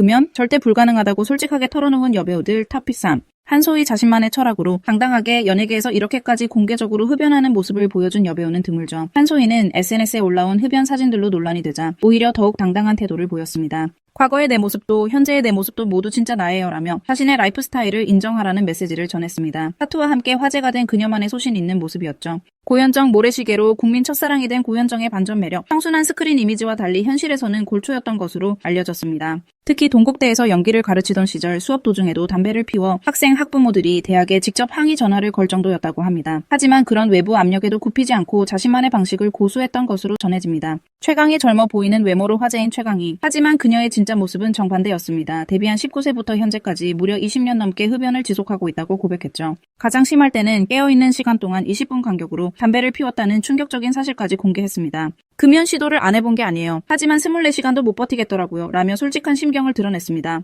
금연 절대 불가능하다고 솔직하게 털어놓은 여배우들 탑3 한소희 자신만의 철학으로 당당하게 연예계에서 이렇게까지 공개적으로 흡연하는 모습을 보여준 여배우는 드물죠. 한소희는 SNS에 올라온 흡연 사진들로 논란이 되자 오히려 더욱 당당한 태도를 보였습니다. 과거의 내 모습도 현재의 내 모습도 모두 진짜 나예요라며 자신의 라이프 스타일을 인정하라는 메시지를 전했습니다. 타투와 함께 화제가 된 그녀만의 소신 있는 모습이었죠. 고현정 모래시계로 국민 첫사랑이 된 고현정의 반전 매력, 청순한 스크린 이미지와 달리 현실에서는 골초였던 것으로 알려졌습니다. 특히 동국대에서 연기를 가르치던 시절 수업 도중에도 담배를 피워 학생 학부모들이 대학에 직접 항의 전화를 걸 정도였다고 합니다. 하지만 그런 외부 압력에도 굽히지 않고 자신만의 방식을 고수했던 것으로 전해집니다. 최강이 젊어 보이는 외모로 화제인 최강희. 하지만 그녀의 진짜 모습은 정반대였습니다. 데뷔한 19세부터 현재까지 무려 20년 넘게 흡연을 지속하고 있다고 고백했죠. 가장 심할 때는 깨어있는 시간 동안 20분 간격으 로 담배를 피웠다는 충격적인 사실까지 공개했습니다. 금연 시도를 안 해본 게 아니에요. 하지만 24시간도 못 버티겠더라고요. 라며 솔직한 심경을 드러냈습니다.